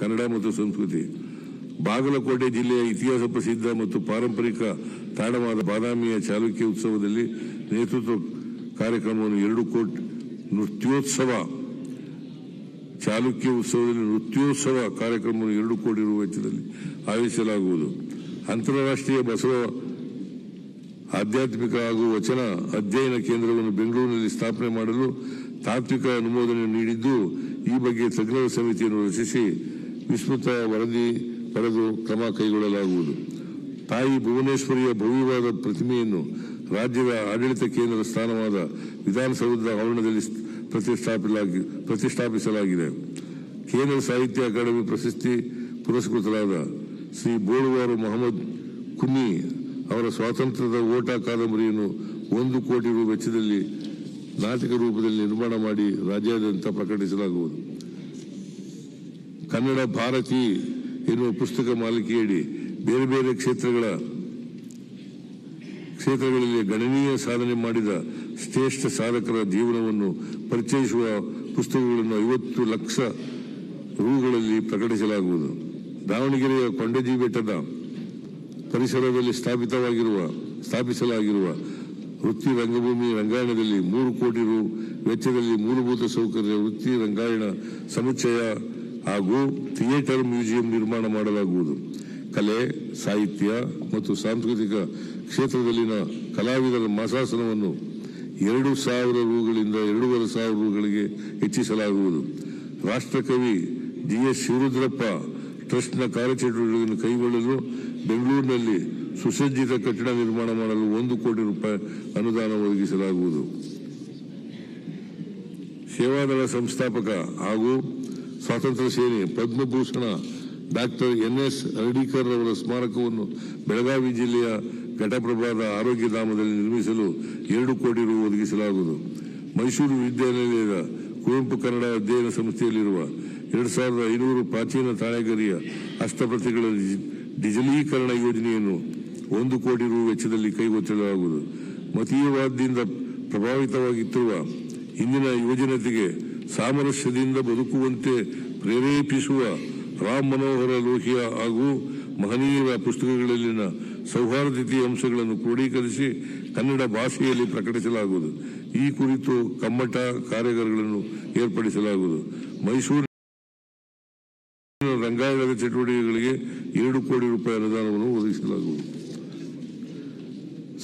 ಕನ್ನಡ ಮತ್ತು ಸಂಸ್ಕೃತಿ. ಬಾಗಲಕೋಟೆ ಜಿಲ್ಲೆಯ ಇತಿಹಾಸ ಪ್ರಸಿದ್ಧ ಮತ್ತು ಪಾರಂಪರಿಕ ತಾಣವಾದ ಬಾದಾಮಿಯ ಚಾಲುಕ್ಯ ಉತ್ಸವದಲ್ಲಿ ನೇತೃತ್ವ ಕಾರ್ಯಕ್ರಮವನ್ನು ಎರಡು ಕೋಟಿ ನೃತ್ಯೋತ್ಸವ, ಚಾಲುಕ್ಯ ಉತ್ಸವದಲ್ಲಿ ನೃತ್ಯೋತ್ಸವ ಕಾರ್ಯಕ್ರಮವನ್ನು ಎರಡು ಕೋಟಿ ರು ವೆಚ್ಚದಲ್ಲಿ ಆಯೋಜಿಸಲಾಗುವುದು. ಅಂತಾರಾಷ್ಟ್ರೀಯ ಬಸವ ಆಧ್ಯಾತ್ಮಿಕ ಹಾಗೂ ವಚನ ಅಧ್ಯಯನ ಕೇಂದ್ರವನ್ನು ಬೆಂಗಳೂರಿನಲ್ಲಿ ಸ್ಥಾಪನೆ ಮಾಡಲು ತಾತ್ವಿಕ ಅನುಮೋದನೆ ನೀಡಿದ್ದು ಈ ಬಗ್ಗೆ ತಜ್ಞರ ಸಮಿತಿಯನ್ನು ರಚಿಸಿ ವಿಸ್ತೃತ ವರದಿ ಪಡೆದು ಕ್ರಮ ಕೈಗೊಳ್ಳಲಾಗುವುದು. ತಾಯಿ ಭುವನೇಶ್ವರಿಯ ಭವ್ಯವಾದ ಪ್ರತಿಮೆಯನ್ನು ರಾಜ್ಯದ ಆಡಳಿತ ಕೇಂದ್ರದ ಸ್ಥಾನವಾದ ವಿಧಾನಸೌಧದ ಆವರಣದಲ್ಲಿ ಪ್ರತಿಷ್ಠಾಪಿಸಲಾಗಿ ಪ್ರತಿಷ್ಠಾಪಿಸಲಾಗಿದೆ. ಕೇಂದ್ರ ಸಾಹಿತ್ಯ ಅಕಾಡೆಮಿ ಪ್ರಶಸ್ತಿ ಪುರಸ್ಕೃತರಾದ ಶ್ರೀ ಬೋಳುವಾರು ಮೊಹಮ್ಮದ್ ಕುನ್ನಿ ಅವರ ಸ್ವಾತಂತ್ರ್ಯದ ಓಟ ಕಾದಂಬರಿಯನ್ನು ಒಂದು ಕೋಟಿ ರು ವೆಚ್ಚದಲ್ಲಿ ನಾಟಕ ರೂಪದಲ್ಲಿ ನಿರ್ಮಾಣ ಮಾಡಿ ರಾಜ್ಯಾದ್ಯಂತ ಪ್ರಕಟಿಸಲಾಗುವುದು. ಕನ್ನಡ ಭಾರತಿ ಎನ್ನುವ ಪುಸ್ತಕ ಮಾಲಿಕೆಯಡಿ ಬೇರೆ ಬೇರೆ ಕ್ಷೇತ್ರಗಳ ಕ್ಷೇತ್ರಗಳಲ್ಲಿ ಗಣನೀಯ ಸಾಧನೆ ಮಾಡಿದ ಶ್ರೇಷ್ಠ ಸಾಧಕರ ಜೀವನವನ್ನು ಪರಿಚಯಿಸುವ ಪುಸ್ತಕಗಳನ್ನು ಐವತ್ತು ಲಕ್ಷ ರೂಗಳಲ್ಲಿ ಪ್ರಕಟಿಸಲಾಗುವುದು. ದಾವಣಗೆರೆಯ ಕೊಂಡಜಿ ಬೆಟ್ಟದ ಪರಿಸರದಲ್ಲಿ ಸ್ಥಾಪಿತವಾಗಿರುವ ಸ್ಥಾಪಿಸಲಾಗಿರುವ ವೃತ್ತಿ ರಂಗಭೂಮಿ ರಂಗಾಯಣದಲ್ಲಿ ಮೂರು ಕೋಟಿ ರು, ವೆಚ್ಚದಲ್ಲಿ ಮೂಲಭೂತ ಸೌಕರ್ಯ ವೃತ್ತಿ ರಂಗಾಯಣ ಸಮುಚ್ಚಯ ಹಾಗೂ ಥಿಯೇಟರ್ ಮ್ಯೂಸಿಯಂ ನಿರ್ಮಾಣ ಮಾಡಲಾಗುವುದು. ಕಲೆ, ಸಾಹಿತ್ಯ ಮತ್ತು ಸಾಂಸ್ಕೃತಿಕ ಕ್ಷೇತ್ರದಲ್ಲಿನ ಕಲಾವಿದರ ಮಾಸಾಸನವನ್ನು ಎರಡು ಸಾವಿರ ರೂಗಳಿಂದ ಎರಡೂವರೆ ಸಾವಿರ ರೂಗಳಿಗೆ ಹೆಚ್ಚಿಸಲಾಗುವುದು. ರಾಷ್ಟ್ರಕವಿ ಜಿ ಎಸ್ ಶಿವರುದ್ರಪ್ಪ ಟ್ರಸ್ಟ್ನ ಕಾರ್ಯಚಟುವಟಿಕೆಯನ್ನು ಕೈಗೊಳ್ಳಲು ಬೆಂಗಳೂರಿನಲ್ಲಿ ಸುಸಜ್ಜಿತ ಕಟ್ಟಡ ನಿರ್ಮಾಣ ಮಾಡಲು ಒಂದು ಕೋಟಿ ರೂಪಾಯಿ ಅನುದಾನ ಒದಗಿಸಲಾಗುವುದು. ಸೇವಾದಳ ಸಂಸ್ಥಾಪಕ ಹಾಗೂ ಸ್ವಾತಂತ್ರ್ಯ ಸೇನೆ Padma Bhushan doctor N S Hardikar ಅವರ ಸ್ಮಾರಕವನ್ನು ಬೆಳಗಾವಿ ಜಿಲ್ಲೆಯ ಘಟಪ್ರಭಾದ ಆರೋಗ್ಯಧಾಮದಲ್ಲಿ ನಿರ್ಮಿಸಲು ಎರಡು ಕೋಟಿ ರು ಒದಗಿಸಲಾಗುವುದು. ಮೈಸೂರು ವಿದ್ಯಾನಿಲಯದ ಕುವೆಂಪು ಕನ್ನಡ ಅಧ್ಯಯನ ಸಂಸ್ಥೆಯಲ್ಲಿರುವ ಎರಡು ಸಾವಿರದ ಐನೂರು ಪ್ರಾಚೀನ ತಾಳೆಗರಿಯ ಹಸ್ತಪ್ರತಿಗಳ ಡಿಜಿ- ಡಿಜಿಟಲೀಕರಣ ಯೋಜನೆಯನ್ನು ಒಂದು ಕೋಟಿ ರು ವೆಚ್ಚದಲ್ಲಿ ಕೈಗೊಳ್ಳಲಾಗುವುದು ಮತೀಯವಾದದಿಂದ ಪ್ರಭಾವಿತವಾಗಿತ್ತಿರುವ ಇಂದಿನ ಯುವಜನತೆಗೆ ಸಾಮರಸ್ಯದಿಂದ ಬದುಕುವಂತೆ ಪ್ರೇರೇಪಿಸುವ ರಾಮ್ ಮನೋಹರ ಲೋಹಿಯಾ ಹಾಗೂ ಮಹನೀಯರ ಪುಸ್ತಕಗಳಲ್ಲಿನ ಸೌಹಾರ್ದತೆಯ ಅಂಶಗಳನ್ನು ಕ್ರೋಢೀಕರಿಸಿ ಕನ್ನಡ ಭಾಷೆಯಲ್ಲಿ ಪ್ರಕಟಿಸಲಾಗುವುದು. ಈ ಕುರಿತು ಕಮ್ಮಟ ಕಾರ್ಯಾಗಾರಗಳನ್ನು ಏರ್ಪಡಿಸಲಾಗುವುದು. ಮೈಸೂರು ರಂಗಾಯಣದ ಚಟುವಟಿಕೆಗಳಿಗೆ ಎರಡು ಕೋಟಿ ರೂಪಾಯಿ ಅನುದಾನವನ್ನು ಒದಗಿಸಲಾಗುವುದು.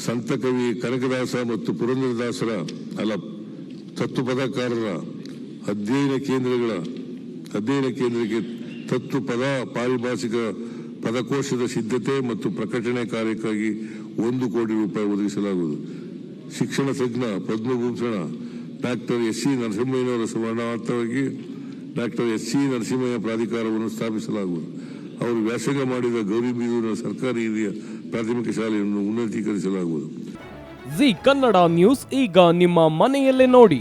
ಸಂತ ಕವಿ ಕನಕದಾಸ ಮತ್ತು ಪುರಂದರದಾಸರ ಅಲ್ಲ ತತ್ವಪದಕಾರರ ಅಧ್ಯಯನ ಕೇಂದ್ರಗಳ, ಅಧ್ಯಯನ ಕೇಂದ್ರಕ್ಕೆ ತತ್ವ ಪದ, ಪಾರಿಭಾಷಿಕ ಪದಕೋಶದ ಸಿದ್ಧತೆ ಮತ್ತು ಪ್ರಕಟಣೆ ಕಾರ್ಯಕ್ಕಾಗಿ ಒಂದು ಕೋಟಿ ರೂಪಾಯಿ ಒದಗಿಸಲಾಗುವುದು. ಶಿಕ್ಷಣ ತಜ್ಞ ಪದ್ಮಭೂಷಣ ಡಾಕ್ಟರ್ ಎಸ್ ಸಿ ನರಸಿಂಹಯ್ಯನವರ ಸ್ಮರಣಾರ್ಥವಾಗಿ ಡಾಕ್ಟರ್ ಎಸ್ ಸಿ ನರಸಿಂಹಯ್ಯ ಪ್ರಾಧಿಕಾರವನ್ನು ಸ್ಥಾಪಿಸಲಾಗುವುದು. ಅವರು ವ್ಯಾಸಂಗ ಮಾಡಿದ ಗೌರಿಬೀದೂರಿನ ಸರ್ಕಾರಿ ಹಿರಿಯ ಪ್ರಾಥಮಿಕ ಶಾಲೆಯನ್ನು ಉನ್ನತೀಕರಿಸಲಾಗುವುದು. ಜಿ ಕನ್ನಡ ನ್ಯೂಸ್, ಈಗ ನಿಮ್ಮ ಮನೆಯಲ್ಲೇ ನೋಡಿ.